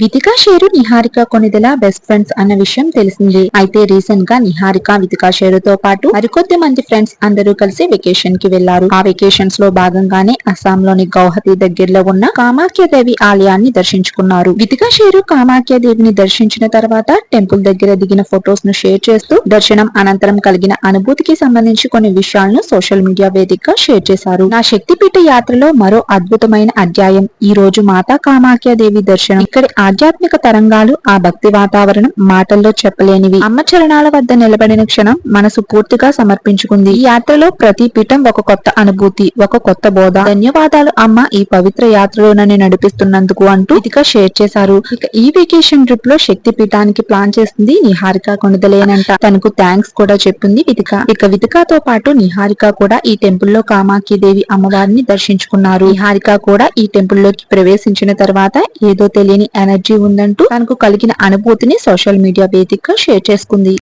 Vithika Sheru Niharika Konidela best friends అన్న విషయం తెలిసింది. అయితే రీసెంట్గా నిహారిక వితికా షేరుతో పాటు మరికొద్ది మంది ఫ్రెండ్స్ అందరూ కలిసి వెకేషన్కి వెళ్ళారు ఆ వెకేషన్స్లో భాగంగానే అస్సాం లోని గౌహతి దగ్గరలో ఉన్న కామాఖ్యదేవి ఆలయాన్ని దర్శించుకున్నారు. వితికా షేరు కామాఖ్య దేవిని దర్శించిన తర్వాత టెంపుల్ దగ్గర దిగిన ఫొటోస్ను షేర్ చేస్తూ దర్శనం అనంతరం కలిగిన అనుభూతికి సంబంధించి కొన్ని విషయాలను సోషల్ మీడియా వేదికగా షేర్ చేశారు. నా శక్తిపీఠ యాత్రలో మరో అద్భుతమైన అధ్యాయం. ఈ రోజు మాతా కామాఖ్య దేవి దర్శనం. ఇక్కడ ఆధ్యాత్మిక తరంగాలు ఆ భక్తి వాతావరణం మాటల్లో చెప్పలేనివి. అమ్మ చరణాల వద్ద నిలబడిన క్షణం మనసు పూర్తిగా సమర్పించుకుంది. ఈ యాత్రలో ప్రతి పీఠం ఒక కొత్త అనుభూతి ఒక కొత్త బోధ. ధన్యవాదాలు అమ్మ ఈ పవిత్ర యాత్రలో నన్ను నడిపిస్తున్నందుకు అంటూ ఇదిగా షేర్ చేశారు. ఇక ఈ వెకేషన్ ట్రిప్లో శక్తి పీఠానికి ప్లాన్ చేస్తుంది నిహారిక కొనదలేనంట తనకు థ్యాంక్స్ కూడా చెప్పింది వితిక ఇక వితికతో పాటు నిహారిక కూడా ఈ టెంపుల్లో కామాఖ్య దేవి అమ్మవారిని దర్శించుకున్నారు. నిహారిక కూడా ఈ టెంపుల్లోకి ప్రవేశించిన తర్వాత ఏదో తెలియని ఎనర్జీ ఉందంటూ తనకు కలిగిన అనుభూతిని సోషల్ మీడియా వేదికగా షేర్ చేసుకుంది.